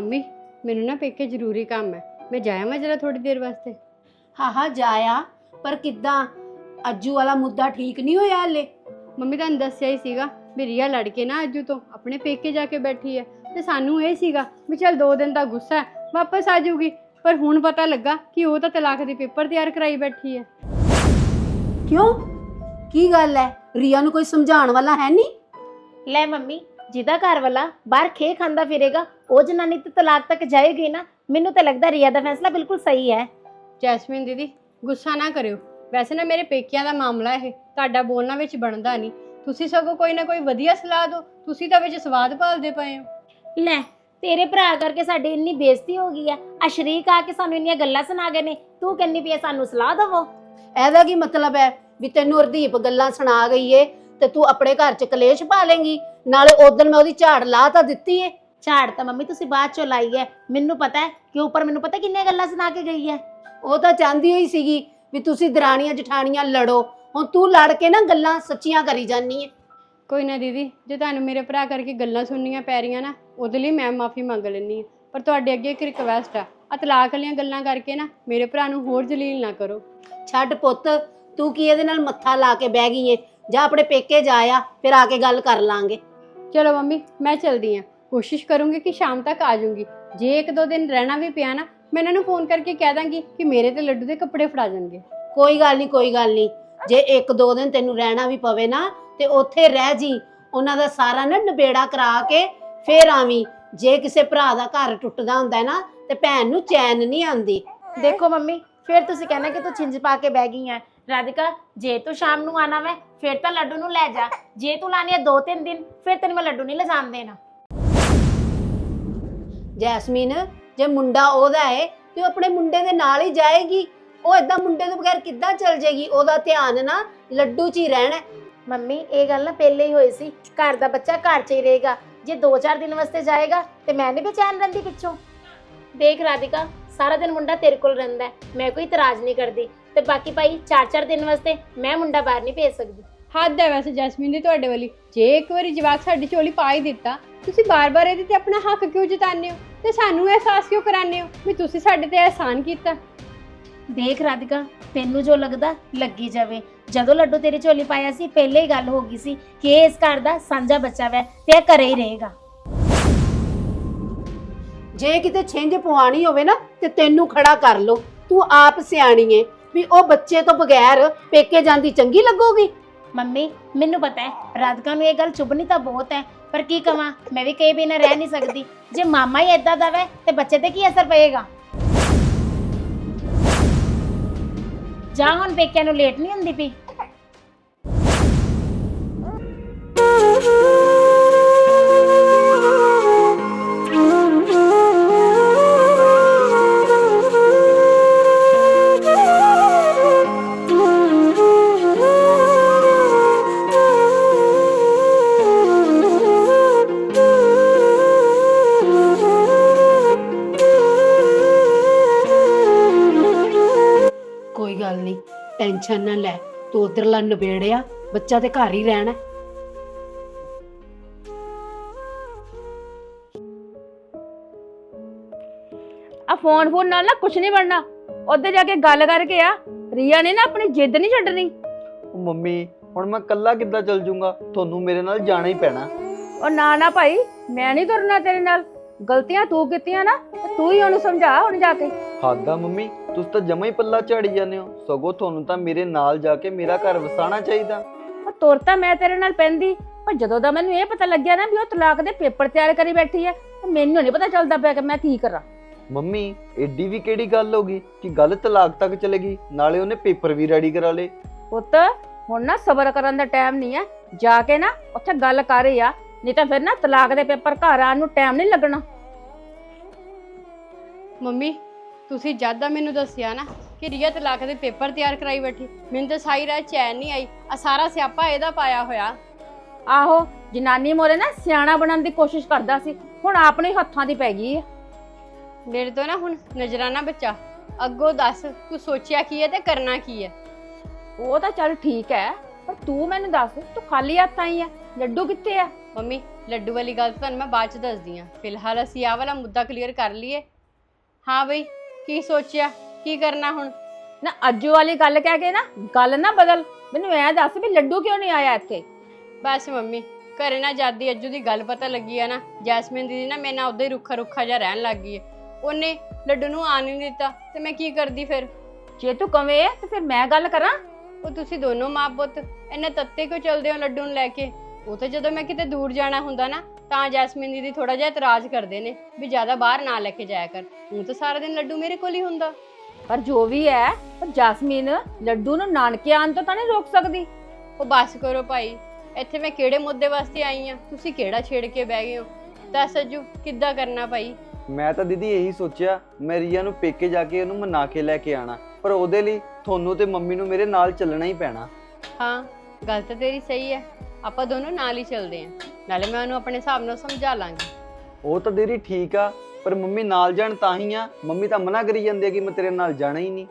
Mummy ਮੈਨੂੰ ਨਾ ਪੇਕੇ ਜ਼ਰੂਰੀ ਕੰਮ ਹੈ। ਮੈਂ ਜਾਇਆ ਮੈਂ ਜਰਾ ਥੋੜੀ ਦੇਰ ਵਾਸਤੇ? ਹਾਂ ਹਾਂ ਜਾਇਆ ਪਰ ਕਿੱਦਾਂ? ਅੱਜੂ ਵਾਲਾ ਮੁੱਦਾ ਠੀਕ ਨਹੀਂ ਹੋਇਆ ਹਲੇ? ਮੰਮੀ ਤੁਹਾਨੂੰ ਦੱਸਿਆ ਹੀ ਸੀਗਾ ਵੀ ਰੀਆ ਲੜ ਕੇ ਨਾ ਅੱਜੂ ਤੋਂ ਆਪਣੇ ਪੇਕੇ ਜਾ ਕੇ ਬੈਠੀ ਹੈ। ਤੇ ਸਾਨੂੰ ਇਹ ਸੀਗਾ ਵੀ ਚਲ ਦੋ ਦਿਨ ਦਾ ਗੁੱਸਾ ਹੈ ਵਾਪਸ ਆ ਜਾਊਗੀ। ਪਰ ਹੁਣ ਪਤਾ ਲੱਗਾ ਕਿ ਉਹ ਤਾਂ ਤਲਾਕ ਦੇ ਪੇਪਰ ਤਿਆਰ ਕਰਾਈ ਬੈਠੀ ਹੈ। ਕਿਉਂ? ਕੀ ਗੱਲ ਹੈ? ਰੀਆ ਨੂੰ ਕੋਈ ਸਮਝਾਉਣ ਵਾਲਾ ਹੈ ਨਹੀਂ? ਲੈ ਮੰਮੀ ਜਿਹਦਾ ਘਰ ਵਾਲਾ ਬਾਹਰ ਖੇ ਖਾਂਦਾ ਫਿਰੇਗਾ ਉਹ ਜਨਾਨੀ ਤੇ ਤਲਾਕ ਤੱਕ ਜਾਏਗੀ ਨਾ ਮੈਨੂੰ ਤਾਂ ਲੱਗਦਾ ਰੀਆ ਦਾ ਫੈਸਲਾ ਬਿਲਕੁਲ ਸਹੀ ਹੈ। ਜੈਸਮੀਨ ਦੀਦੀ ਗੁੱਸਾ ਨਾ ਕਰਿਓ। ਵੈਸੇ ਨਾ ਮੇਰੇ ਪੇਕਿਆਂ ਦਾ ਮਾਮਲਾ ਇਹ ਤੁਹਾਡਾ ਬੋਲਣਾ ਵਿੱਚ ਬਣਦਾ ਨਹੀਂ। ਤੁਸੀਂ ਸਗੋਂ ਕੋਈ ਨਾ ਕੋਈ ਵਧੀਆ ਸਲਾਹ ਦਿਓ ਤੁਸੀਂ ਤਾਂ ਵਿੱਚ ਸਵਾਦ ਭਾਲਦੇ ਪਏ ਹੋ। ਲੈ ਤੇਰੇ ਭਰਾ ਕਰਕੇ ਸਾਡੀ ਇੰਨੀ ਬੇਇੱਜ਼ਤੀ ਹੋ ਗਈ ਹੈ ਆ ਸ਼ਰੀਕ ਆ ਕੇ ਸਾਨੂੰ ਇੰਨੀਆਂ ਗੱਲਾਂ ਸੁਣਾ ਗਏ ਨੇ ਤੂੰ ਕਹਿੰਦੀ ਪਈ ਸਾਨੂੰ ਸਲਾਹ ਦਵੋ। ਇਹਦਾ ਕੀ ਮਤਲਬ ਹੈ ਵੀ ਤੈਨੂੰ ਹਰਦੀਪ ਗੱਲਾਂ ਸੁਣਾ ਗਈ ਏ ਤੇ ਤੂੰ ਆਪਣੇ ਘਰ 'ਚ ਕਲੇਸ਼ ਪਾ ਲੇਂਗੀ? ਨਾਲੇ ਉਦੋਂ ਮੈਂ ਉਹਦੀ ਝਾੜ ਲਾ ਤਾਂ ਦਿੱਤੀ ਏ। ਝਾੜ ਤਾਂ ਮੰਮੀ ਤੁਸੀਂ ਬਾਅਦ ਚੋਂ ਲਾਈ ਹੈ ਮੈਨੂੰ ਪਤਾ ਹੈ ਕਿ ਉੱਪਰ ਮੈਨੂੰ ਪਤਾ ਕਿੰਨੀਆਂ ਗੱਲਾਂ ਸੁਣਾ ਕੇ ਗਈ ਹੈ ਉਹ ਤਾਂ ਚਾਹੁੰਦੀ ਹੋਈ ਸੀਗੀ ਵੀ ਤੁਸੀਂ ਦਰਾਣੀਆਂ ਜਠਾਣੀਆਂ ਲੜੋ। ਹੁਣ ਤੂੰ ਲੜ ਕੇ ਨਾ ਗੱਲਾਂ ਸੱਚੀਆਂ ਕਰੀ ਜਾਨੀ ਏ। ਕੋਈ ਨਾ ਦੀਦੀ ਜੇ ਤੁਹਾਨੂੰ ਮੇਰੇ ਭਰਾ ਕਰਕੇ ਗੱਲਾਂ ਸੁਣਨੀਆਂ ਪੈ ਰਹੀਆਂ ਨਾ ਉਹਦੇ ਲਈ ਮੈਂ ਮਾਫੀ ਮੰਗ ਲੈਂਦੀ ਹਾਂ। ਪਰ ਤੁਹਾਡੇ ਅੱਗੇ ਇੱਕ ਰਿਕਵੈਸਟ ਆ। ਆ ਤਲਾਕ ਵਾਲੀਆਂ ਗੱਲਾਂ ਕਰਕੇ ਨਾ ਮੇਰੇ ਭਰਾ ਨੂੰ ਹੋਰ ਜਲੀਲ ਨਾ ਕਰੋ। ਛੱਡ ਪੁੱਤ ਤੂੰ ਕੀ ਇਹਦੇ ਨਾਲ ਮੱਥਾ ਲਾ ਕੇ ਬਹਿ ਗਈ ਏ? ਜਾਂ ਆਪਣੇ ਪੇਕੇ ਜਾ ਆ ਫਿਰ ਆ ਕੇ ਗੱਲ ਕਰ ਲਾਂਗੇ। ਚਲੋ ਮੰਮੀ ਮੈਂ ਚਲਦੀ ਹਾਂ ਕੋਸ਼ਿਸ਼ ਕਰੂੰਗੀ ਕਿ ਸ਼ਾਮ ਤੱਕ ਆ ਜਾਊਂਗੀ। ਜੇ ਇੱਕ ਦੋ ਦਿਨ ਰਹਿਣਾ ਵੀ ਪਿਆ ਨਾ ਮੈਂ ਇਹਨਾਂ ਨੂੰ ਫੋਨ ਕਰਕੇ ਕਹਿ ਦਾਂਗੀ ਕਿ ਮੇਰੇ ਤੇ ਲੱਡੂ ਦੇ ਕੱਪੜੇ ਫੜਾ ਜਾਣਗੇ। ਕੋਈ ਗੱਲ ਨਹੀਂ ਕੋਈ ਗੱਲ ਨਹੀਂ ਜੇ ਇੱਕ ਦੋ ਦਿਨ ਤੈਨੂੰ ਰਹਿਣਾ ਵੀ ਪਵੇ ਨਾ ਤੇ ਉੱਥੇ ਰਹਿ ਜੀ। ਉਹਨਾਂ ਦਾ ਸਾਰਾ ਨਾ ਨਿਬੇੜਾ ਕਰਾ ਕੇ ਫੇਰ ਆਵੀਂ। ਜੇ ਕਿਸੇ ਭਰਾ ਦਾ ਘਰ ਟੁੱਟਦਾ ਹੁੰਦਾ ਹੈ ਨਾ ਤੇ ਭੈਣ ਨੂੰ ਚੈਨ ਨਹੀਂ ਆਉਂਦੀ। ਦੇਖੋ ਮੰਮੀ ਫਿਰ ਤੁਸੀਂ ਕਹਿਣਾ ਕਿ ਤੂੰ ਛਿੰਝ ਪਾ ਕੇ ਬਹਿ ਗਈ ਹੈ ਰਾਧਿਕਾ ਜੇ ਤੂੰ ਸ਼ਾਮ ਨੂੰ ਆਣਾ ਵੈ ਫਿਰ ਤਾਂ ਲੱਡੂ ਨੂੰ ਲੈ ਜਾ। ਜੇ ਤੂੰ ਲਾਣੀ ਹੈ ਦੋ ਤਿੰਨ ਦਿਨ ਫਿਰ ਤੈਨੂੰ ਮੈਂ ਲੱਡੂ ਨਹੀਂ ਲਿਜਾਣ ਦੇਣਾ। ਜੈਸਮੀਨ ਜੇ ਮੁੰਡਾ ਉਹਦਾ ਹੈ ਤੇ ਉਹ ਆਪਣੇ ਮੁੰਡੇ ਦੇ ਨਾਲ ਹੀ ਜਾਏਗੀ। ਉਹ ਏਦਾਂ ਮੁੰਡੇ ਤੋਂ ਬਗੈਰ ਕਿੱਦਾਂ ਚਲ ਜਾਏਗੀ ਉਹਦਾ ਧਿਆਨ ਨਾ ਲੱਡੂ 'ਚ ਹੀ ਰਹਿਣਾ। ਹੈ। ਮੰਮੀ ਇਹ ਗੱਲ ਨਾ ਪਹਿਲੇ ਹੀ ਹੋਈ ਸੀ। ਘਰ ਦਾ ਬੱਚਾ ਘਰ 'ਚ ਹੀ ਰਹੇਗਾ। ਜੇ 2-4 ਦਿਨ ਵਾਸਤੇ ਜਾਏਗਾ ਤੇ ਮੈਂ ਨਹੀਂ ਬੇਚੈਨ ਰਹਿੰਦੀ ਪਿੱਛੋਂ। ਦੇਖ ਰਾਧਿਕਾ ਸਾਰਾ ਦਿਨ ਮੁੰਡਾ ਤੇਰੇ ਕੋਲ ਰਹਿੰਦਾ ਹੈ, ਮੈਂ ਕੋਈ ਇਤਰਾਜ਼ ਨਹੀਂ ਕਰਦੀ। ਤੇ ਬਾਕੀ ਭਾਈ 4-4 ਦਿਨ ਵਾਸਤੇ ਮੈਂ ਮੁੰਡਾ ਬਾਹਰ ਨਹੀਂ ਭੇਜ ਸਕਦੀ। ਹੱਦ ਹੈ ਵੈਸੇ ਜੈਸਮੀਨ ਦੀ ਤੁਹਾਡੇ ਵਾਲੀ। ਜੇ ਇੱਕ ਵਾਰੀ ਜਵਾਕ ਸਾਡੀ ਝੋਲੀ ਪਾ ਹੀ ਦਿੱਤਾ ਤੁਸੀਂ ਬਾਰ-ਬਾਰ ਇਹਦੇ ਤੇ ਆਪਣਾ ਹੱਕ ਕਿਉਂ ਜਤਾਉਂਦੇ ਹੋ? ਤੇ ਸਾਨੂੰ ਅਹਿਸਾਸ ਕਿਉਂ ਕਰਾਉਂਦੇ ਹੋ ਵੀ ਤੁਸੀਂ ਸਾਡੇ ਤੇ ਅਹਿਸਾਨ ਕੀਤਾ? ਦੇਖ ਰਾਧਿਕਾ ਤੈਨੂੰ ਜੋ ਲੱਗਦਾ ਲੱਗੀ ਜਾਵੇ। ਜਦੋਂ ਲੱਡੂ ਤੇਰੀ ਝੋਲੀ ਪਾਇਆ ਸੀ ਪਹਿਲੇ ਹੀ ਗੱਲ ਹੋ ਗਈ ਸੀ ਕਿ ਇਹ ਇਸ ਘਰ ਦਾ ਸਾਂਝਾ ਬੱਚਾ ਵੈ ਤੇ ਇਹ ਘਰੇ ਹੀ ਰਹੇਗਾ। ਜੇ ਕਿਤੇ ਛਿੰਝ ਪਵਾਣੀ ਹੋਵੇ ਨਾ, ਤੇ ਤੈਨੂੰ ਖੜਾ ਕਰ ਲੋ ਤੂੰ ਆਪ ਸਿਆਣੀ ਏ ਵੀ ਉਹ ਬੱਚੇ ਤੋਂ ਬਗੈਰ ਪੇਕੇ ਜਾਂਦੀ ਚੰਗੀ ਲੱਗੂਗੀ। ਮੰਮੀ, ਮੈਨੂੰ ਪਤਾ ਹੈ, ਰਾਧਿਕਾ ਨੂੰ ਇਹ ਗੱਲ ਚੁਭਣੀ ਤਾਂ ਬਹੁਤ ਹੈ, ਪਰ ਕੀ ਕਵਾਂ, ਮੈਂ ਵੀ ਕਈ ਬਿਨਾਂ ਰਹਿ ਨਹੀਂ ਸਕਦੀ। ਜੇ ਮਾਮਾ ਹੀ ਏਦਾਂ ਦਾ ਵੈ, ਤੇ ਬੱਚੇ ਤੇ ਕੀ ਅਸਰ ਪਏਗਾ? ਜਾ ਹੁਣ ਪੇਕਿਆਂ ਨੂੰ ਲੇਟ ਨਹੀਂ ਹੁੰਦੀ ਪਈ। ਟੈਨਸ਼ਨ ਨਾ ਲੈ ਤੂੰ ਉਧਰਲਾ ਨਿਬੇੜਿਆ ਬੱਚਾ ਤੇ ਘਰ ਹੀ ਰਹਿਣਾ। ਆ ਫੋਨ ਫੋਨ ਨਾਲ ਨਾ ਕੁਛ ਨਹੀਂ ਬਣਨਾ। ਉੱਧਰ ਜਾ ਕੇ ਗੱਲ ਕਰਕੇ ਆ। ਰੀਆ ਨੇ ਨਾ ਆਪਣੀ ਜਿੱਦ ਨਹੀਂ ਛੱਡਣੀ। ਉਹ ਮੰਮੀ ਹੁਣ ਮੈਂ ਕੱਲਾ ਕਿੱਦਾਂ ਚੱਲ ਜੂੰਗਾ? ਤੁਹਾਨੂੰ ਮੇਰੇ ਨਾਲ ਜਾਣਾ ਹੀ ਪੈਣਾ। ਉਹ ਨਾ ਨਾ ਭਾਈ ਮੈਂ ਨਹੀਂ ਤੁਰਨਾ ਤੇਰੇ ਨਾਲ। ਗਲਤੀਆਂ ਤੂੰ ਕੀਤੀਆਂ ਨਾ ਤੇ ਤੂੰ ਹੀ ਉਹਨੂੰ ਸਮਝਾ ਹੁਣ ਜਾ ਕੇ। ਹਾਦਾ ਮੰਮੀ ਤੁਸੀਂ ਤਾਂ ਜਮਾ ਹੀ ਪੱਲਾ ਝਾੜੀ ਜਾਂਦੇ ਹੋ। ਸਗੋਂ ਤੁਹਾਨੂੰ ਤਾਂ ਮੇਰੇ ਨਾਲ ਜਾ ਕੇ ਮੇਰਾ ਘਰ ਵਸਾਣਾ ਚਾਹੀਦਾ। ਉਹ ਤੁਰ ਤਾਂ ਮੈਂ ਤੇਰੇ ਨਾਲ ਪੈਂਦੀ ਪਰ ਜਦੋਂ ਦਾ ਮੈਨੂੰ ਇਹ ਪਤਾ ਲੱਗਿਆ ਨਾ ਵੀ ਉਹ ਤਲਾਕ ਦੇ ਪੇਪਰ ਤਿਆਰ ਕਰੀ ਬੈਠੀ ਹੈ ਤੇ ਮੈਨੂੰ ਨਹੀਂ ਪਤਾ ਚੱਲਦਾ ਪਿਆ ਕਿ ਮੈਂ ਕੀ ਕਰਾਂ। ਮੰਮੀ ਏਡੀ ਵੀ ਕਿਹੜੀ ਗੱਲ ਹੋ ਗਈ ਕਿ ਗੱਲ ਤਲਾਕ ਤੱਕ ਚਲੇਗੀ ਨਾਲੇ ਉਹਨੇ ਪੇਪਰ ਵੀ ਰੈਡੀ ਕਰਾ ਲਏ। ਪੁੱਤ ਹੁਣ ਨਾ ਸਬਰ ਕਰਨ ਦਾ ਟਾਈਮ ਨਹੀਂ ਹੈ। ਜਾ ਕੇ ਨਾ ਉੱਥੇ ਗੱਲ ਕਰ ਆ ਨਹੀਂ ਤਾਂ ਫਿਰ ਨਾ ਤਲਾਕ ਦੇ ਪੇਪਰ ਘਰ ਆਉਣ ਨੂੰ ਟਾਈਮ ਨਹੀਂ ਲੱਗਣਾ। ਮੰਮੀ ਤੁਸੀਂ ਜਦ ਦਾ ਮੈਨੂੰ ਦੱਸਿਆ ਨਾ ਕਿ ਰੀਆ ਤਲਾਕ ਦੇ ਪੇਪਰ ਤਿਆਰ ਕਰਾਈ ਬੈਠੀ ਮੈਨੂੰ ਤਾਂ ਸਾਰੀ ਰਾਤ ਚੈਨ ਨਹੀਂ ਆਈ ਆ ਸਾਰਾ ਸਿਆਪਾ ਇਹਦਾ ਪਾਇਆ ਹੋਇਆ। ਆਹੋ ਜਨਾਨੀ ਮੋਰੇ ਨਾ ਸਿਆਣਾ ਬਣਨ ਦੀ ਕੋਸ਼ਿਸ਼ ਕਰਦਾ ਸੀ ਹੁਣ ਆਪਣੇ ਹੱਥਾਂ ਦੀ ਪੈ ਗਈ ਹੈ ਮੇਰੇ ਤੋਂ ਨਾ ਹੁਣ ਨਜ਼ਰਾਨਾ ਬੱਚਾ ਅੱਗੋਂ ਦੱਸ ਤੂੰ ਸੋਚਿਆ ਕੀ ਹੈ ਤੇ ਕਰਨਾ ਕੀ ਹੈ? ਉਹ ਤਾਂ ਚੱਲ ਠੀਕ ਹੈ ਪਰ ਤੂੰ ਮੈਨੂੰ ਦੱਸ ਤੂੰ ਖਾਲੀ ਹੱਥ ਆਈ ਆ। ਲੱਡੂ ਕਿੱਥੇ ਆ? ਮੰਮੀ ਲੱਡੂ ਵਾਲੀ ਗੱਲ ਤਾਂ ਮੈਂ ਬਾਅਦ ਚ ਦੱਸਦੀ ਆ ਫਿਲਹਾਲ ਅਸੀਂ ਆਹ ਵਾਲਾ ਮੁੱਦਾ ਕਲੀਅਰ ਕਰ ਲਈਏ। ਹਾਂ ਬਈ ਕੀ ਸੋਚਿਆ? ਕੀ ਕਰਨਾ ਹੁਣ? ਨਾ ਅੱਜੂ ਵਾਲੀ ਗੱਲ ਕਹਿ ਕੇ ਨਾ ਗੱਲ ਨਾ ਬਦਲ। ਮੈਨੂੰ ਐ ਦੱਸ ਵੀ ਲੱਡੂ ਕਿਉਂ ਨਹੀਂ ਆਇਆ ਇੱਥੇ? ਬਸ ਮੰਮੀ ਘਰੇ ਨਾ ਜਾਦੀ ਅੱਜੂ ਦੀ ਗੱਲ ਪਤਾ ਲੱਗੀ ਆ ਨਾ ਜੈਸਮੀਨ ਦੀਦੀ ਨਾ ਮੇਰੇ ਨਾਲ ਉਦਾਂ ਹੀ ਰੁੱਖਾ ਰੁੱਖਾ ਜਿਹਾ ਰਹਿਣ ਲੱਗ ਗਈ ਹੈ ਉਹਨੇ ਲੱਡੂ ਨੂੰ ਆਣ ਨਹੀਂ ਦਿੱਤਾ ਤੇ ਮੈਂ ਕੀ ਕਰਦੀ ਫਿਰ? ਜੇ ਤੂੰ ਕਵੇਂ ਤੇ ਫਿਰ ਮੈਂ ਗੱਲ ਕਰਾਂ? ਉਹ ਤੁਸੀਂ ਦੋਨੋਂ ਮਾਂ ਪੁੱਤ ਇੰਨੇ ਤੱਤੇ ਕਿਉਂ ਚਲਦੇ ਹੋ ਲੱਡੂ ਨੂੰ ਲੈ ਕੇ? ਉਹ ਤਾਂ ਜਦੋਂ ਮੈਂ ਕਿਤੇ ਦੂਰ ਜਾਣਾ ਹੁੰਦਾ ਨਾ ਤਾਂ ਜੈਸਮੀਨ ਦੀਦੀ ਥੋੜਾ ਜਿਹਾ ਇਤਰਾਜ਼ ਕਰਦੇ ਨੇ ਵੀ ਜ਼ਿਆਦਾ ਬਾਹਰ ਨਾ ਲੈ ਕੇ ਜਾਇਆ ਕਰ। ਉਹ ਤਾਂ ਸਾਰਾ ਦਿਨ ਲੱਡੂ ਮੇਰੇ ਕੋਲ ਹੀ ਹੁੰਦਾ। ਪਰ ਜੋ ਵੀ ਹੈ ਪਰ ਜੈਸਮੀਨ ਲੱਡੂ ਨੂੰ ਨਾਨਕੇ ਆਉਣ ਤੋਂ ਤਾਂ ਨਹੀਂ ਰੋਕ ਸਕਦੀ। ਉਹ ਬਸ ਕਰੋ ਭਾਈ ਇੱਥੇ ਮੈਂ ਕਿਹੜੇ ਮੁੱਦੇ ਵਾਸਤੇ ਆਈ ਆ? ਤੁਸੀਂ ਕਿਹੜਾ ਛੇੜ ਕੇ ਬਹਿ ਗਏ ਹੋ? ਦੱਸ ਅੱਜੂ ਕਿੱਦਾਂ ਕਰਨਾ ਭਾਈ? ਮੈਂ ਤਾਂ ਦੀਦੀ ਇਹੀ ਸੋਚਿਆ ਮੈਂ ਰੀਆ ਨੂੰ ਪੇਕੇ ਜਾ ਕੇ ਉਹਨੂੰ ਮਨਾ ਕੇ ਲੈ ਕੇ ਆਣਾ। ਪਰ ਉਹਦੇ ਲਈ ਤੁਹਾਨੂੰ ਤੇ ਮੰਮੀ ਨੂੰ ਮੇਰੇ ਨਾਲ ਚੱਲਣਾ ਹੀ ਪੈਣਾ। ਹਾਂ ਗੱਲ ਤਾਂ ਤੇਰੀ ਸਹੀ ਹੈ। ਆਪਾਂ ਦੋਨੋਂ ਨਾਲ ਹੀ ਚੱਲਦੇ ਆਂ ਨਾਲੇ ਮੈਂ ਉਹਨੂੰ ਆਪਣੇ ਹਿਸਾਬ ਨਾਲ ਸਮਝਾ ਲਾਂਗੀ। ਉਹ ਤਾਂ ਦੀਦੀ ਠੀਕ ਆ ਪਰ ਮੰਮੀ ਨਾਲ ਜਾਣ ਤਾਂ ਹੀ ਆ। ਮੰਮੀ ਤਾਂ ਮਨਾ ਕਰੀ ਜਾਂਦੀ ਆ ਕਿ ਮੈਂ ਤੇਰੇ ਨਾਲ ਜਾਣਾ ਹੀ ਨਹੀਂ।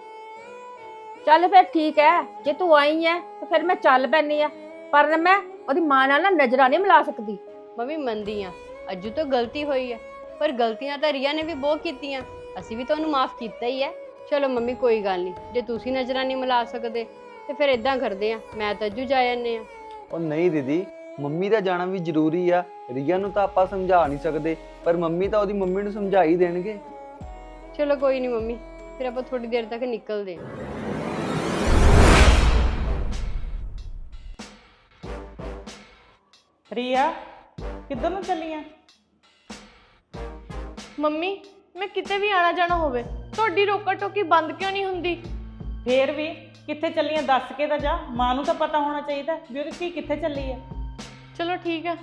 ਚੱਲ ਫਿਰ ਠੀਕ ਹੈ ਜੇ ਤੂੰ ਆਈ ਹੈ ਤਾਂ ਫਿਰ ਮੈਂ ਚੱਲ ਪੈਣੀ ਆ ਪਰ ਮੈਂ ਉਹਦੀ ਮਾਂ ਨਾਲ ਨਾ ਨਜ਼ਰਾਂ ਨਹੀਂ ਮਿਲਾ ਸਕਦੀ। ਮੰਮੀ ਮੰਨਦੀ ਆ ਅੱਜੂ ਤੋਂ ਗਲਤੀ ਹੋਈ ਹੈ। ਪਰ ਗਲਤੀਆਂ ਤਾਂ ਰੀਆ ਨੇ ਵੀ ਬਹੁਤ ਕੀਤੀਆਂ। ਅਸੀਂ ਵੀ ਤੁਹਾਨੂੰ ਮਾਫ ਕੀਤਾ ਹੀ ਹੈ। ਚਲੋ ਮੰਮੀ ਕੋਈ ਗੱਲ ਨਹੀਂ। ਜੇ ਤੁਸੀਂ ਨਜ਼ਰਾਂ ਨਹੀਂ ਮਿਲਾ ਸਕਦੇ ਤੇ ਫਿਰ ਇਦਾਂ ਕਰਦੇ ਆ ਮੈਂ ਤਾਂ ਅੱਜੂ ਜਾ ਜਾਂਦੇ ਆ ਉਹ ਨਹੀਂ ਦੀਦੀ ਮੰਮੀ ਦਾ ਜਾਣਾ ਵੀ ਜ਼ਰੂਰੀ ਆ। ਰੀਆ ਨੂੰ ਤਾਂ ਆਪਾਂ ਸਮਝਾ ਨਹੀਂ ਸਕਦੇ ਪਰ ਮੰਮੀ ਤਾਂ ਉਹਦੀ ਮੰਮੀ ਨੂੰ ਸਮਝਾ ਹੀ ਦੇਣਗੇ। ਚਲੋ ਕੋਈ ਨਹੀਂ ਮੰਮੀ ਫਿਰ ਆਪਾਂ ਥੋੜੀ ਦੇਰ ਤੱਕ ਨਿਕਲਦੇ ਆਂ ਰੀਆ ਕਿੱਧਰ ਨੂੰ ਚੱਲੀ ਆ? ਮੰਮੀ ਮੈਂ ਕਿਤੇ ਵੀ ਆਣਾ ਜਾਣਾ ਹੋਵੇ ਤੁਹਾਡੀ ਰੋਕਾ ਟੋਕੀ ਬੰਦ ਕਿਉਂ ਨਹੀਂ ਹੁੰਦੀ? ਫੇਰ ਵੀ ਕਿੱਥੇ ਚੱਲੀ ਆ ਦੱਸ ਕੇ ਤਾਂ ਜਾ ਮਾਂ ਨੂੰ ਤਾਂ ਪਤਾ ਹੋਣਾ ਚਾਹੀਦਾ ਵੀ ਉਹਦੀ ਧੀ ਕਿੱਥੇ ਚੱਲੀ ਆ। ਚਲੋ ਠੀਕ ਹੈ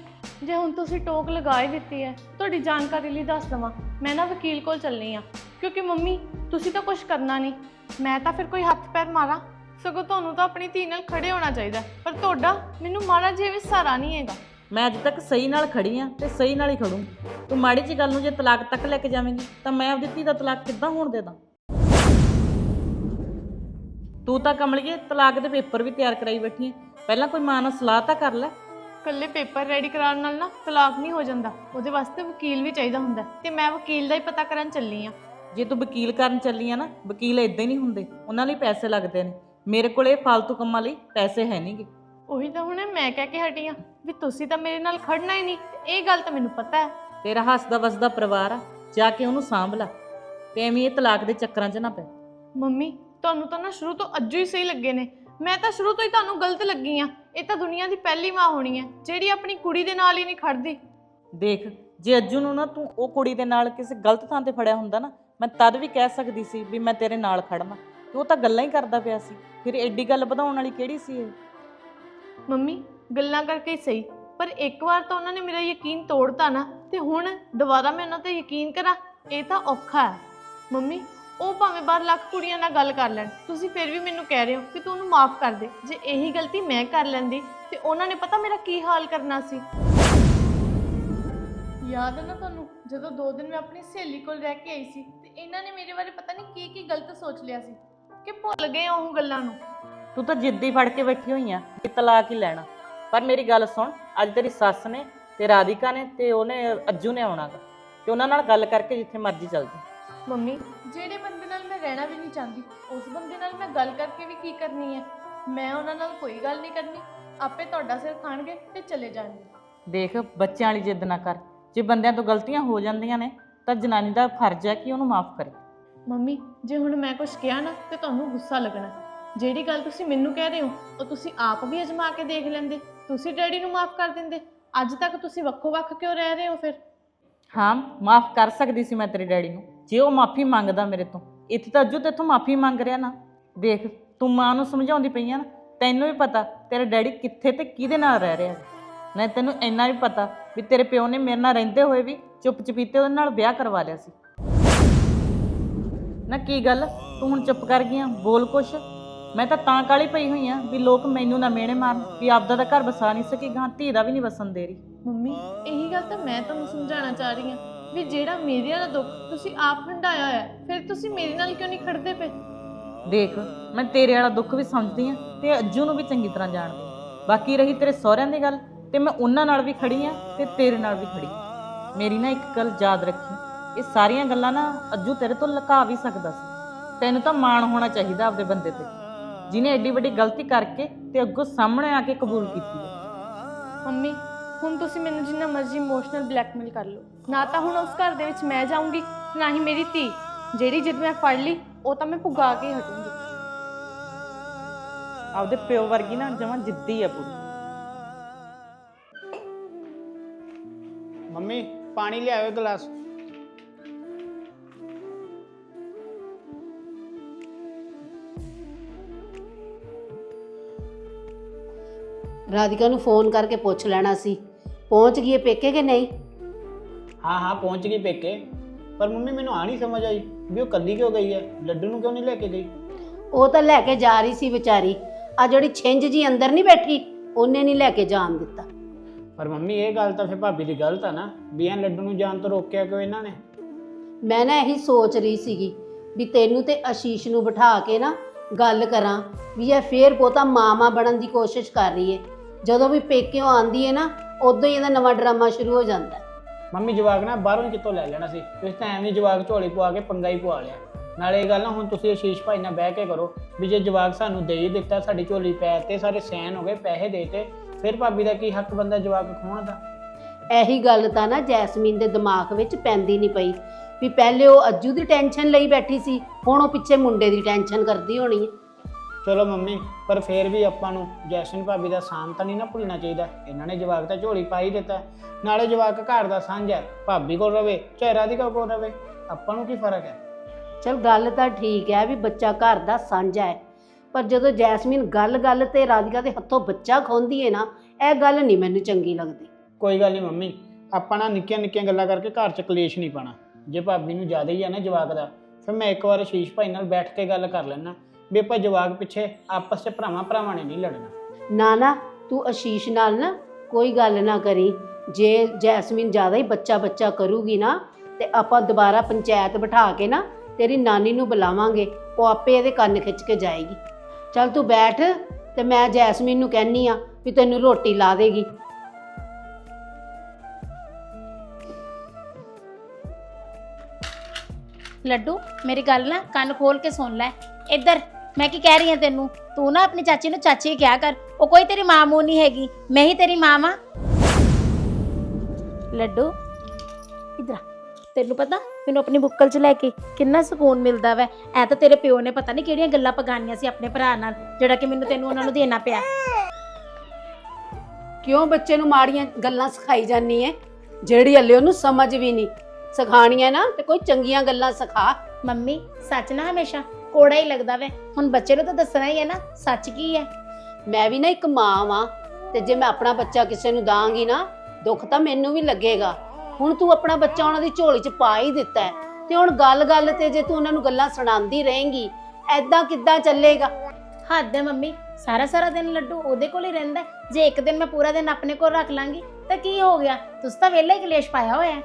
ਜੇ ਹੁਣ ਤੁਸੀਂ ਟੋਕ ਲਗਾ ਹੀ ਦਿੱਤੀ ਹੈ ਤੁਹਾਡੀ ਜਾਣਕਾਰੀ ਲਈ ਦੱਸ ਦਵਾਂ ਮੈਂ ਨਾ ਵਕੀਲ ਕੋਲ ਚੱਲਣੀ ਆ ਕਿਉਂਕਿ ਮੰਮੀ ਤੁਸੀਂ ਤਾਂ ਕੁਝ ਕਰਨਾ ਨਹੀਂ ਮੈਂ ਤਾਂ ਫਿਰ ਕੋਈ ਹੱਥ ਪੈਰ ਮਾਰਾਂ ਸਗੋਂ ਤੁਹਾਨੂੰ ਤਾਂ ਆਪਣੀ ਧੀ ਨਾਲ ਖੜੇ ਹੋਣਾ ਚਾਹੀਦਾ ਪਰ ਤੁਹਾਡਾ ਮੈਨੂੰ ਮਾੜਾ ਜਿਹਾ ਵੀ ਸਹਾਰਾ ਨਹੀਂ ਹੈਗਾ। ਮੈਂ ਅੱਜ ਤੱਕ ਸਹੀ ਨਾਲ ਖੜੀ ਆ ਤੇ ਸਹੀ ਨਾਲ ਹੀ ਖੜੂ। ਤੂੰ ਮਾੜੀ ਜੀ ਗੱਲ ਨੂੰ ਜੇ ਤਲਾਕ ਤੱਕ ਲੈ ਕੇ ਜਾਵੇਂਗੀ ਤਾਂ ਮੈਂ ਆਪਦੀ ਧੀ ਦਾ ਤਲਾਕ ਕਿੱਦਾਂ ਹੋਣ ਦੇ ਦਾਂ? ਤੂੰ ਤਾਂ ਕਮਲੀਏ ਤਲਾਕ ਦੇ ਪੇਪਰ ਵੀ ਤਿਆਰ ਕਰਾਈ ਬੈਠੀ ਹੈ ਪਹਿਲਾਂ ਕੋਈ ਮਾਂ ਨਾਲ ਸਲਾਹ ਤਾਂ ਕਰ ਲੈ। ਕੱਲੇ ਪੇਪਰ ਰੈਡੀ ਕਰਾਉਣ ਨਾਲ ਨਾ ਤਲਾਕ ਨਹੀਂ ਹੋ ਜਾਂਦਾ। ਉਹਦੇ ਵਾਸਤੇ ਵਕੀਲ ਵੀ ਚਾਹੀਦਾ ਹੁੰਦਾ ਤੇ ਮੈਂ ਵਕੀਲ ਦਾ ਹੀ ਪਤਾ ਕਰਨ ਚੱਲੀ ਆ। ਜੇ ਤੂੰ ਵਕੀਲ ਕਰਨ ਚੱਲੀ ਆ ਨਾ ਵਕੀਲ ਇਦਾਂ ਹੀ ਨਹੀਂ ਹੁੰਦੇ। ਉਹਨਾਂ ਲਈ ਪੈਸੇ ਲੱਗਦੇ ਨੇ। ਮੇਰੇ ਕੋਲ ਫालतू ਕੰਮਾਂ ਲਈ ਪੈਸੇ ਹੈ ਨਹੀਂਗੇ ਉਹੀ ਤਾਂ ਹੁਣ ਮੈਂ ਕਹਿ ਕੇ ਹਟੀ ਆ ਵੀ ਤੁਸੀਂ ਤਾਂ ਮੇਰੇ ਨਾਲ ਖੜਨਾ ਹੀ ਨਹੀਂ। ਇਹ ਗੱਲ ਤਾਂ ਮੈਨੂੰ ਪਤਾ ਹੈ। ਤੇਰਾ ਹੱਸਦਾ ਵਸਦਾ ਪਰਿਵਾਰ ਆ ਜਾ ਕੇ ਉਹਨੂੰ ਸਾਂਭ ਲੈ। ਤੇ ਐਵੇਂ ਇਹ ਤਲਾਕ ਦੇ ਚੱਕਰਾਂ 'ਚ ਨਾ ਪੈ। ਮੰਮੀ ਤੁਹਾਨੂੰ ਤਾਂ ਨਾ ਸ਼ੁਰੂ ਤੋਂ ਅੱਜੂ ਹੀ ਸਹੀ ਲੱਗੇ ਨੇ। ਮੈਂ ਤਾਂ ਸ਼ੁਰੂ ਤੋਂ ਹੀ ਤੁਹਾਨੂੰ ਗਲਤ ਲੱਗੀ ਆ। ਇਹ ਤਾਂ ਦੁਨੀਆ ਦੀ ਪਹਿਲੀ ਮਾਂ ਹੋਣੀ ਹੈ ਜਿਹੜੀ ਆਪਣੀ ਕੁੜੀ ਦੇ ਨਾਲ ਹੀ ਨਹੀਂ ਖੜਦੀ। ਦੇਖ ਜੇ ਅੱਜੂ ਨੂੰ ਨਾ ਤੂੰ ਉਹ ਕੁੜੀ ਦੇ ਨਾਲ ਕਿਸੇ ਗਲਤ ਥਾਂ ਤੇ ਫੜਿਆ ਹੁੰਦਾ ਨਾ ਮੈਂ ਤਦ ਵੀ ਕਹਿ ਸਕਦੀ ਸੀ ਵੀ ਮੈਂ ਤੇਰੇ ਨਾਲ ਖੜਨਾ। ਤੇ ਉਹ ਤਾਂ ਗੱਲਾਂ ਹੀ ਕਰਦਾ ਪਿਆ ਸੀ। ਫਿਰ ਐਡੀ ਗੱਲ ਵਧਾਉਣ ਵਾਲੀ ਕਿਹੜੀ ਸੀ ਇਹ? ਮੰਮੀ, ਗੱਲਾਂ ਕਰਕੇ ਹੀ ਸਹੀ, ਪਰ ਇੱਕ ਵਾਰ ਤਾਂ ਉਹਨਾਂ ਨੇ ਮੇਰਾ ਯਕੀਨ ਤੋੜਤਾ ਨਾ, ਤੇ ਹੁਣ ਦੁਬਾਰਾ ਮੈਂ ਉਹਨਾਂ ਤੇ ਯਕੀਨ ਕਰਾਂ, ਇਹ ਤਾਂ ਔਖਾ ਹੈ। ਮੰਮੀ, ਉਹ ਭਾਵੇਂ ਬਾਹਰ ਲੱਖ ਕੁੜੀਆਂ ਨਾਲ ਗੱਲ ਕਰ ਲੈਣ, ਤੁਸੀਂ ਫਿਰ ਵੀ ਮੈਨੂੰ ਕਹਿ ਰਹੇ ਹੋ ਕਿ ਤੂੰ ਉਹਨੂੰ ਮਾਫ ਕਰ ਦੇ, ਜੇ ਇਹੀ ਗਲਤੀ ਮੈਂ ਕਰ ਲੈਂਦੀ, ਤੇ ਉਹਨਾਂ ਨੇ ਪਤਾ ਮੇਰਾ ਕੀ ਹਾਲ ਕਰਨਾ ਸੀ? ਯਾਦ ਹੈ ਨਾ ਤੁਹਾਨੂੰ, ਜਦੋਂ ਦੋ ਦਿਨ ਮੈਂ ਆਪਣੀ ਸਹੇਲੀ ਕੋਲ ਰਹਿ ਕੇ ਆਈ ਸੀ, ਤੇ ਇਹਨਾਂ ਨੇ ਮੇਰੇ ਬਾਰੇ ਪਤਾ ਨਹੀਂ ਕੀ ਕੀ ਗਲਤ ਸੋਚ ਲਿਆ ਸੀ, ਕਿ ਭੁੱਲ ਗਏ ਉਹ ਗੱਲਾਂ ਨੂੰ। ਤੂੰ ਤਾਂ ਜਿੱਦੀ ਫੜ ਕੇ ਬੈਠੀ ਹੋਈ ਆ ਕਿ ਤਲਾਕ ਹੀ ਲੈਣਾ। ਪਰ ਮੇਰੀ ਗੱਲ ਸੁਣ ਅੱਜ ਤੇਰੀ ਸੱਸ ਨੇ ਤੇ ਰਾਧਿਕਾ ਨੇ ਤੇ ਉਹਨੇ ਅੱਜੂ ਨੇ ਆਉਣਾ ਤੇ ਉਹਨਾਂ ਨਾਲ ਗੱਲ ਕਰਕੇ ਜਿੱਥੇ ਮਰਜ਼ੀ ਚੱਲ ਜਾ ਮੰਮੀ ਜਿਹੜੇ ਬੰਦੇ ਨਾਲ ਮੈਂ ਰਹਿਣਾ ਵੀ ਨਹੀਂ ਚਾਹੁੰਦੀ ਉਸ ਬੰਦੇ ਨਾਲ ਮੈਂ ਗੱਲ ਕਰਕੇ ਵੀ ਕੀ ਕਰਨੀ ਹੈ ਮੈਂ ਉਹਨਾਂ ਨਾਲ ਕੋਈ ਗੱਲ ਨਹੀਂ ਕਰਨੀ ਆਪੇ ਤੁਹਾਡਾ ਸਿਰ ਖਾਣਗੇ ਤੇ ਚਲੇ ਜਾਣਗੇ। ਦੇਖ ਬੱਚਿਆਂ ਵਾਲੀ ਜਿੱਦ ਨਾ ਕਰ ਜੇ ਬੰਦਿਆਂ ਤੋਂ ਗਲਤੀਆਂ ਹੋ ਜਾਂਦੀਆਂ ਨੇ ਤਾਂ ਜਨਾਨੀ ਦਾ ਫਰਜ਼ ਹੈ ਕਿ ਉਹਨੂੰ ਮਾਫ ਕਰੇ। ਮੰਮੀ ਜੇ ਹੁਣ ਮੈਂ ਕੁਝ ਕਿਹਾ ਨਾ ਤੇ ਤੁਹਾਨੂੰ ਗੁੱਸਾ ਲੱਗਣਾ। ਜਿਹੜੀ ਗੱਲ ਤੁਸੀਂ ਮੈਨੂੰ ਕਹਿ ਰਹੇ ਹੋ, ਉਹ ਤੁਸੀਂ ਆਪ ਵੀ ਅਜਮਾ ਕੇ ਦੇਖ ਲੈਂਦੇ। ਤੁਸੀਂ ਡੈਡੀ ਨੂੰ ਮਾਫ ਕਰ ਦਿੰਦੇ। ਅੱਜ ਤੱਕ ਤੁਸੀਂ ਵੱਖੋ ਵੱਖ ਕਿਉਂ ਰਹਿ ਰਹੇ ਹੋ ਫਿਰ? ਹਾਂ, ਮਾਫ ਕਰ ਸਕਦੀ ਸੀ ਮੈਂ ਤੇਰੇ ਡੈਡੀ ਨੂੰ। ਜੇ ਉਹ ਮਾਫੀ ਮੰਗਦਾ ਮੇਰੇ ਤੋਂ। ਇੱਥੇ ਤਾਂ ਅੱਜੂ ਤੇਥੋਂ ਮਾਫੀ ਮੰਗ ਰਿਹਾ ਨਾ। ਦੇਖ, ਤੂੰ ਮਾਂ ਨੂੰ ਸਮਝਾਉਂਦੀ ਪਈ ਆ ਨਾ। ਤੈਨੂੰ ਵੀ ਪਤਾ ਤੇਰਾ ਡੈਡੀ ਕਿੱਥੇ ਤੇ ਕਿਹਦੇ ਨਾਲ ਰਹਿ ਰਿਹਾ ਹੈ। ਤੈਨੂੰ ਇੰਨਾ ਵੀ ਪਤਾ ਵੀ ਤੇਰੇ ਪਿਓ ਨੇ ਮੇਰੇ ਨਾਲ ਰਹਿੰਦੇ ਹੋਏ ਵੀ ਚੁੱਪ ਚਪੀਤੇ ਉਹਦੇ ਨਾਲ ਵਿਆਹ ਕਰਵਾ ਲਿਆ ਸੀ। ਨਾ ਕੀ ਗੱਲ? ਤੂੰ ਹੁਣ ਚੁੱਪ ਕਰ ਗਈ ਆ? ਬੋਲ ਕੁਛ। ਮੈਂ ਤਾਂ ਤਾਂ ਕਾਲੀ ਪਈ ਹੋਈ ਆ ਵੀ ਲੋਕ ਮੈਨੂੰ ਨਾ ਮੇਣੇ ਮਾਰਨ ਵੀ ਆਪਦਾ ਤਾਂ ਘਰ ਵਸਾ ਨਹੀਂ ਸਕੀ ਗਾਂ ਧੀ ਦਾ ਵੀ ਨਹੀਂ ਵਸਣ ਦੇ ਰਹੀ। ਮੰਮੀ ਇਹੀ ਗੱਲ ਤਾਂ ਮੈਂ ਤੁਹਾਨੂੰ ਸਮਝਾਉਣਾ ਚਾਹ ਰਹੀ ਹਾਂ ਵੀ ਜਿਹੜਾ ਮੇਰੇ ਵਾਲਾ ਦੁੱਖ ਤੁਸੀਂ ਆਪ ਹੰਡਾਇਆ ਹੋਇਆ ਹੈ, ਫਿਰ ਤੁਸੀਂ ਮੇਰੇ ਨਾਲ ਕਿਉਂ ਨਹੀਂ ਖੜਦੇ ਪਏ? ਦੇਖ ਮੈਂ ਤੇਰੇ ਵਾਲਾ ਦੁੱਖ ਵੀ ਸਮਝਦੀ ਆ ਤੇ ਅੱਜੂ ਨੂੰ ਵੀ ਚੰਗੀ ਤਰ੍ਹਾਂ ਜਾਣਦੀ ਹਾਂ। ਬਾਕੀ ਰਹੀ ਤੇਰੇ ਸਹੁਰਿਆਂ ਦੀ ਗੱਲ ਤੇ ਮੈਂ ਉਹਨਾਂ ਨਾਲ ਵੀ ਖੜੀ ਆ ਤੇ ਤੇਰੇ ਨਾਲ ਵੀ ਖੜੀ ਆ। ਮੇਰੀ ਨਾ ਇੱਕ ਗੱਲ ਯਾਦ ਰੱਖੀ ਇਹ ਸਾਰੀਆਂ ਗੱਲਾਂ ਨਾ ਅੱਜੂ ਤੇਰੇ ਤੋਂ ਲੁਕਾ ਵੀ ਸਕਦਾ ਸੀ। ਤੈਨੂੰ ਤਾਂ ਮਾਣ ਹੋਣਾ ਚਾਹੀਦਾ ਆਪਦੇ ਬੰਦੇ ਤੇ। ਜਿਹਨੇ ਐਡੀ ਵੱਡੀ ਗਲਤੀ ਕਰਕੇ ਤੇ ਅੱਗੋਂ ਸਾਹਮਣੇ ਆ ਕੇ ਕਬੂਲ ਕੀਤੀ ਹੈ। ਮੰਮੀ ਹੁਣ ਤੁਸੀਂ ਮੈਨੂੰ ਜਿੰਨਾ ਮਰਜ਼ੀ ਇਮੋਸ਼ਨਲ ਬਲੈਕਮੇਲ ਕਰ ਲਓ। ਨਾ ਤਾਂ ਹੁਣ ਉਸ ਘਰ ਦੇ ਵਿੱਚ ਮੈਂ ਜਾਊਂਗੀ ਨਾ ਹੀ ਮੇਰੀ ਧੀ। ਜਿਹੜੀ ਜਿੱਦ ਮੈਂ ਫੜ ਲਈ ਉਹ ਤਾਂ ਮੈਂ ਪੁਗਾ ਕੇ ਹੀ ਹਟੂੰਗੀ। ਆਪਦੇ ਪਿਓ ਵਰਗੀ ਨਾ ਜਮਾਂ ਜਿੱਦੀ ਆ ਪੂਰੀ। ਮੰਮੀ ਪਾਣੀ ਲਿਆਓ ਇੱਕ ਗਲਾਸ। ਰਾਧਿਕਾ ਨੂੰ ਫੋਨ ਕਰਕੇ ਪੁੱਛ ਲੈਣਾ ਸੀ। ਪਹੁੰਚ ਗਈ ਹੈ ਪੇਕੇ ਕਿ ਨਹੀਂ? ਹਾਂ ਹਾਂ ਪਹੁੰਚ ਗਈ ਪੇਕੇ। ਪਰ ਮੰਮੀ ਮੈਨੂੰ ਆ ਨਹੀਂ ਸਮਝ ਆਈ ਵੀ ਉਹ ਕੱਲੀ ਕਿਉਂ ਗਈ ਹੈ? ਲੱਡੂ ਨੂੰ ਕਿਉਂ ਨਹੀਂ ਲੈ ਕੇ ਗਈ? ਉਹ ਤਾਂ ਲੈ ਕੇ ਜਾ ਰਹੀ ਸੀ ਵਿਚਾਰੀ। ਆ ਜਿਹੜੀ ਛਿੰਝ ਜੀ ਅੰਦਰ ਨਹੀਂ ਬੈਠੀ ਉਹਨੇ ਨਹੀਂ ਲੈ ਕੇ ਜਾਣ ਦਿੱਤਾ। ਪਰ ਮੰਮੀ ਇਹ ਗੱਲ ਤਾਂ ਫਿਰ ਭਾਬੀ ਦੀ ਗਲਤ ਆ ਨਾ। ਵੀ ਇਹ ਲੱਡੂ ਨੂੰ ਜਾਣ ਤੋਂ ਰੋਕਿਆ ਕਿਉਂ ਇਹਨਾਂ ਨੇ? ਮੈਂ ਨਾ ਇਹੀ ਸੋਚ ਰਹੀ ਸੀਗੀ ਵੀ ਤੈਨੂੰ ਤੇ ਆਸ਼ੀਸ਼ ਨੂੰ ਬਿਠਾ ਕੇ ਨਾ ਗੱਲ ਕਰਾਂ ਵੀ ਇਹ ਫੇਰ ਪੋਤਾ ਮਾਮਾ ਬਣਨ ਦੀ ਕੋਸ਼ਿਸ਼ ਕਰ ਰਹੀ ਏ। ਜਦੋਂ ਵੀ ਪੇਕਿਓਂ ਆਂਦੀ ਏ ਨਾ ਉਦੋਂ ਹੀ ਇਹਦਾ ਨਵਾਂ ਡਰਾਮਾ ਸ਼ੁਰੂ ਹੋ ਜਾਂਦਾ। ਹੈ। ਮੰਮੀ ਜਵਾਕ ਨਾ ਬਾਹਰੋਂ ਹੀ ਕਿੱਥੋਂ ਲੈ ਲੈਣਾ ਸੀ। ਤੁਸੀਂ ਤਾਂ ਐਵੇਂ ਹੀ ਜਵਾਕ ਝੋਲੀ ਪਵਾ ਕੇ ਪੰਗਾ ਹੀ ਪਵਾ ਲਿਆ। ਨਾਲੇ ਇਹ ਗੱਲ ਨਾ ਹੁਣ ਤੁਸੀਂ ਆਸ਼ੀਸ਼ ਭਾਈ ਨਾਲ ਬਹਿ ਕੇ ਕਰੋ ਵੀ ਜੇ ਜਵਾਕ ਸਾਨੂੰ ਦੇ ਹੀ ਦਿੱਤਾ ਸਾਡੀ ਝੋਲੀ ਪੈ ਤੇ ਸਾਰੇ ਸੈਨ ਹੋ ਗਏ ਪੈਸੇ ਦੇਤੇ ਫਿਰ ਭਾਬੀ ਦਾ ਕੀ ਹੱਕ ਬੰਦਾ ਜਵਾਕ ਖੋਣ ਦਾ? ਇਹੀ ਗੱਲ ਤਾਂ ਨਾ ਜੈਸਮੀਨ ਦੇ ਦਿਮਾਗ ਵਿੱਚ ਪੈਂਦੀ ਨਹੀਂ ਪਈ ਵੀ ਪਹਿਲੇ ਉਹ ਅੱਜੂ ਦੀ ਟੈਨਸ਼ਨ ਲਈ ਬੈਠੀ ਸੀ ਹੁਣ ਉਹ ਪਿੱਛੇ ਮੁੰਡੇ ਦੀ ਟੈਨਸ਼ਨ ਕਰਦੀ ਹੋਣੀ ਹੈ। ਚਲੋ ਮੰਮੀ ਪਰ ਫੇਰ ਵੀ ਆਪਾਂ ਨੂੰ ਜੈਸਨ ਭਾਬੀ ਦਾ ਸਾਮ ਤਾਂ ਨਹੀਂ ਨਾ ਭੁੱਲਣਾ ਚਾਹੀਦਾ। ਇਹਨਾਂ ਨੇ ਜਵਾਕ ਤਾਂ ਝੋਲੀ ਪਾਈ ਦਿੱਤਾ। ਨਾਲੇ ਜਵਾਕ ਘਰ ਦਾ ਸਾਂਝਾ ਹੈ ਭਾਬੀ ਕੋਲ ਰਵੇ ਚਾਹੇ ਰਾਧਿਕਾ ਕੋਲ ਰਵੇ ਆਪਾਂ ਨੂੰ ਕੀ ਫ਼ਰਕ ਹੈ? ਚਲ ਗੱਲ ਤਾਂ ਠੀਕ ਹੈ ਵੀ ਬੱਚਾ ਘਰ ਦਾ ਸਾਂਝਾ ਹੈ। ਪਰ ਜਦੋਂ ਜੈਸਮੀਨ ਗੱਲ-ਗੱਲ ਤੇ ਰਾਧਿਕਾ ਦੇ ਹੱਥੋਂ ਬੱਚਾ ਖੋਂਦੀ ਹੈ ਨਾ ਇਹ ਗੱਲ ਨਹੀਂ ਮੈਨੂੰ ਚੰਗੀ ਲੱਗਦੀ। ਕੋਈ ਗੱਲ ਨਹੀਂ ਮੰਮੀ ਆਪਾਂ ਨਾ ਨਿੱਕੀਆਂ ਨਿੱਕੀਆਂ ਗੱਲਾਂ ਕਰਕੇ ਘਰ 'ਚ ਕਲੇਸ਼ ਨਹੀਂ ਪਾਣਾ ਜੇ ਭਾਬੀ ਨੂੰ ਜ਼ਿਆਦਾ ਹੀ ਆ ਨਾ ਜਵਾਕ ਦਾ ਫਿਰ ਮੈਂ ਇੱਕ ਵਾਰ ਸ਼ੀਸ਼ ਭਾਈ ਨਾਲ ਬੈਠ ਕੇ ਗੱਲ ਕਰ ਲੈਣਾ ਵੀ ਆਪਾਂ ਜਵਾਕ ਪਿੱਛੇ ਆਪਸ 'ਚ ਭਰਾਵਾਂ ਭਰਾਵਾਂ ਨੇ ਨਹੀਂ ਲੜਨਾ। ਨਾ ਨਾ ਤੂੰ ਆਸ਼ੀਸ਼ ਨਾਲ ਨਾ ਕੋਈ ਗੱਲ ਨਾ ਕਰੀ। ਜੇ ਜੈਸਮੀਨ ਜ਼ਿਆਦਾ ਹੀ ਬੱਚਾ ਬੱਚਾ ਕਰੂਗੀ ਨਾ ਤੇ ਆਪਾਂ ਦੁਬਾਰਾ ਪੰਚਾਇਤ ਬਿਠਾ ਕੇ ਨਾ ਤੇਰੀ ਨਾਨੀ ਨੂੰ ਬੁਲਾਵਾਂਗੇ ਉਹ ਆਪੇ ਇਹਦੇ ਕੰਨ ਖਿੱਚ ਕੇ ਜਾਏਗੀ। ਚੱਲ ਤੂੰ ਬੈਠ ਤੇ ਮੈਂ ਜੈਸਮੀਨ ਨੂੰ ਕਹਿਨੀ ਆ ਵੀ ਤੈਨੂੰ ਰੋਟੀ ਲਾ ਦੇਗੀ। ਲੱਡੂ ਮੇਰੀ ਗੱਲ ਨਾ ਕੰਨ ਖੋਲ ਕੇ ਸੁਣ ਲੈ। ਇੱਧਰ। ਮੈਂ ਕੀ ਕਹਿ ਰਹੀ ਹਾਂ ਤੈਨੂੰ? ਤੂੰ ਨਾ ਆਪਣੀ ਚਾਚੀ ਨੂੰ ਚਾਚੀ ਕਿਹਾ ਕਰ। ਉਹ ਕੋਈ ਤੇਰੀ ਮਾਂ ਮੂੰਹ ਨਹੀਂ ਹੈਗੀ। ਮੈਂ ਹੀ ਤੇਰੀ ਮਾਂ ਵਾਂ। ਲੱਡੂ ਇੱਧਰ। ਤੈਨੂੰ ਪਤਾ ਮੈਨੂੰ ਆਪਣੀ ਬੁੱਕਲ 'ਚ ਲੈ ਕੇ ਕਿੰਨਾ ਸਕੂਨ ਮਿਲਦਾ ਵੈ। ਐ ਤਾਂ ਤੇਰੇ ਪਿਓ ਨੇ ਪਤਾ ਨਹੀਂ ਕਿਹੜੀਆਂ ਗੱਲਾਂ ਪਗਾਨੀਆਂ ਸੀ ਆਪਣੇ ਭਰਾ ਨਾਲ ਜਿਹੜਾ ਕਿ ਮੈਨੂੰ ਤੈਨੂੰ ਉਹਨਾਂ ਨੂੰ ਦੇਣਾ ਪਿਆ। ਕਿਉਂ ਬੱਚੇ ਨੂੰ ਮਾੜੀਆਂ ਗੱਲਾਂ ਸਿਖਾਈ ਜਾਂਦੀ ਹੈ ਜਿਹੜੀ ਹਲੇ ਉਹਨੂੰ ਸਮਝ ਵੀ ਨਹੀਂ ਸਿਖਾਣੀਆਂ ਨਾ ਤੇ ਕੋਈ ਚੰਗੀਆਂ ਗੱਲਾਂ ਸਿਖਾ। ਮੰਮੀ ਸੱਚ ਨਾ ਹਮੇਸ਼ਾ। ਕੋੜਾ ਹੀ ਲੱਗਦਾ ਵੈ। ਹੁਣ ਬੱਚੇ ਨੂੰ ਤਾਂ ਦੱਸਣਾ ਹੀ ਹੈ ਨਾ ਸੱਚ ਕੀ ਹੈ? ਮੈਂ ਵੀ ਨਾ ਇੱਕ ਮਾਂ ਵਾਂ ਤੇ ਜੇ ਮੈਂ ਆਪਣਾ ਬੱਚਾ ਕਿਸੇ ਨੂੰ ਦਾਂਗੀ ਨਾ ਦੁੱਖ ਤਾਂ ਮੈਨੂੰ ਵੀ ਲੱਗੇਗਾ। ਹੁਣ ਤੂੰ ਆਪਣਾ ਬੱਚਾ ਉਹਨਾਂ ਦੀ ਝੋਲੀ 'ਚ ਪਾ ਹੀ ਦਿੱਤਾ ਹੈ। ਤੇ ਹੁਣ ਗੱਲ-ਗੱਲ ਤੇ ਜੇ ਤੂੰ ਉਹਨਾਂ ਨੂੰ ਗੱਲਾਂ ਸੁਣਾਉਂਦੀ ਰਹੇਂਗੀ ਐਦਾਂ ਕਿੱਦਾਂ ਚੱਲੇਗਾ? ਹੱਦ ਹੈ ਮੰਮੀ ਸਾਰਾ ਸਾਰਾ ਦਿਨ ਲੱਡੂ ਉਹਦੇ ਕੋਲ ਹੀ ਰਹਿੰਦਾ ਹੈ। ਜੇ ਇੱਕ ਦਿਨ ਮੈਂ ਪੂਰਾ ਦਿਨ ਆਪਣੇ ਕੋਲ ਰੱਖ ਲਾਂਗੀ ਤਾਂ ਕੀ ਹੋ ਗਿਆ? ਤੁਸੀਂ ਤਾਂ ਵਿਹਲਾ ਹੀ ਕਲੇਸ਼ ਪਾਇਆ ਹੋਇਆ ਹੈ।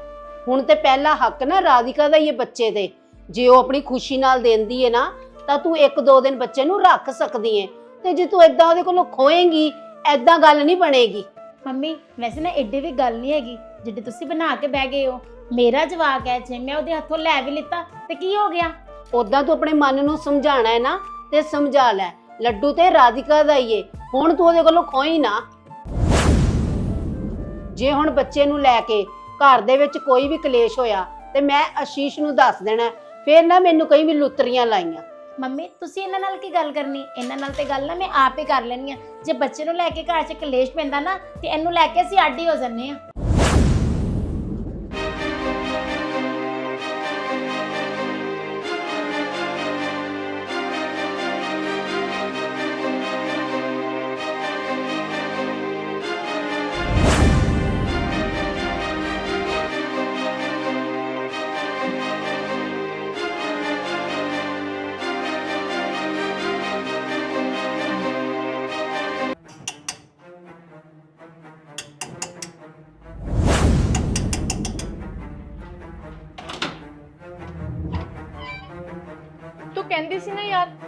ਹੁਣ ਤੇ ਪਹਿਲਾ ਹੱਕ ਨਾ ਰਾਧਿਕਾ ਦਾ ਹੀ ਹੈ ਬੱਚੇ ਤੇ ਜੇ ਉਹ ਆਪਣੀ ਖੁਸ਼ੀ ਨਾਲ ਦਿੰਦੀ ਹੈ ਨਾ ਤਾਂ ਤੂੰ ਇੱਕ ਦੋ ਦਿਨ ਬੱਚੇ ਨੂੰ ਰੱਖ ਸਕਦੀ ਹੈ ਤੇ ਜੇ ਤੂੰ ਐਦਾਂ ਉਹਦੇ ਕੋਲੋਂ ਖੋਏਂਗੀ ਐਦਾਂ ਗੱਲ ਨਹੀਂ ਬਣੇਗੀ। ਮੰਮੀ ਵੈਸੇ ਨਾ ਏਡੀ ਵੀ ਗੱਲ ਨਹੀਂ ਹੈਗੀ ਜਿੱਡੀ ਤੁਸੀਂ ਬਣਾ ਕੇ ਬਹਿ ਗਏ ਹੋ। ਮੇਰਾ ਜਵਾਕ ਹੈ ਜੇ ਮੈਂ ਉਹਦੇ ਹੱਥੋਂ ਲੈ ਵੀ ਲਿੱਤਾ ਤੇ ਕੀ ਹੋ ਗਿਆ? ਉਦਾਂ ਤੂੰ ਆਪਣੇ ਮਨ ਨੂੰ ਸਮਝਾਣਾ ਹੈ ਨਾ ਤੇ ਸਮਝਾ ਲੈ। ਲੱਡੂ ਤੇ ਰਾਧਿਕਾ ਦਾ ਹੀ ਏ ਹੁਣ ਤੂੰ ਉਹਦੇ ਕੋਲੋਂ ਖੋਈ ਨਾ। ਜੇ ਹੁਣ ਬੱਚੇ ਨੂੰ ਲੈ ਕੇ ਘਰ ਦੇ ਵਿੱਚ ਕੋਈ ਵੀ ਕਲੇਸ਼ ਹੋਇਆ ਤੇ ਮੈਂ ਆਸ਼ੀਸ਼ ਨੂੰ ਦੱਸ ਦੇਣਾ ਹੈ। ਫਿਰ ਨਾ ਮੈਨੂੰ ਕਈ ਵੀ ਲੁੱਤਰੀਆਂ ਲਾਈਆਂ। ਮੰਮੀ, ਤੁਸੀਂ ਇਹਨਾਂ ਨਾਲ ਕੀ ਗੱਲ ਕਰਨੀ? ਇਹਨਾਂ ਨਾਲ ਤੇ ਗੱਲ ਨਾ ਮੈਂ ਆਪ ਹੀ ਕਰ ਲੈਣੀ ਆ ਜੇ ਬੱਚੇ ਨੂੰ ਲੈ ਕੇ ਘਰ 'ਚ ਕਲੇਸ਼ ਪੈਂਦਾ ਨਾ, ਤੇ ਇਹਨੂੰ ਲੈ ਕੇ ਅਸੀਂ ਆਡੀ ਹੋ ਜੰਨੇ ਆ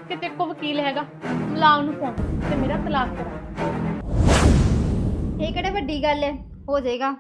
ਕਿ ਤੇਰੇ ਕੋਲ ਵਕੀਲ ਹੈਗਾ। ਮਿਲਾ ਨੂੰ ਫੋਨ ਤੇ ਮੇਰਾ ਤਲਾਕ ਕਰਾ। ਇਹ ਕਿਹੜੇ ਵੱਡੀ ਗੱਲ ਹੈ? ਹੋ ਜਾਏਗਾ।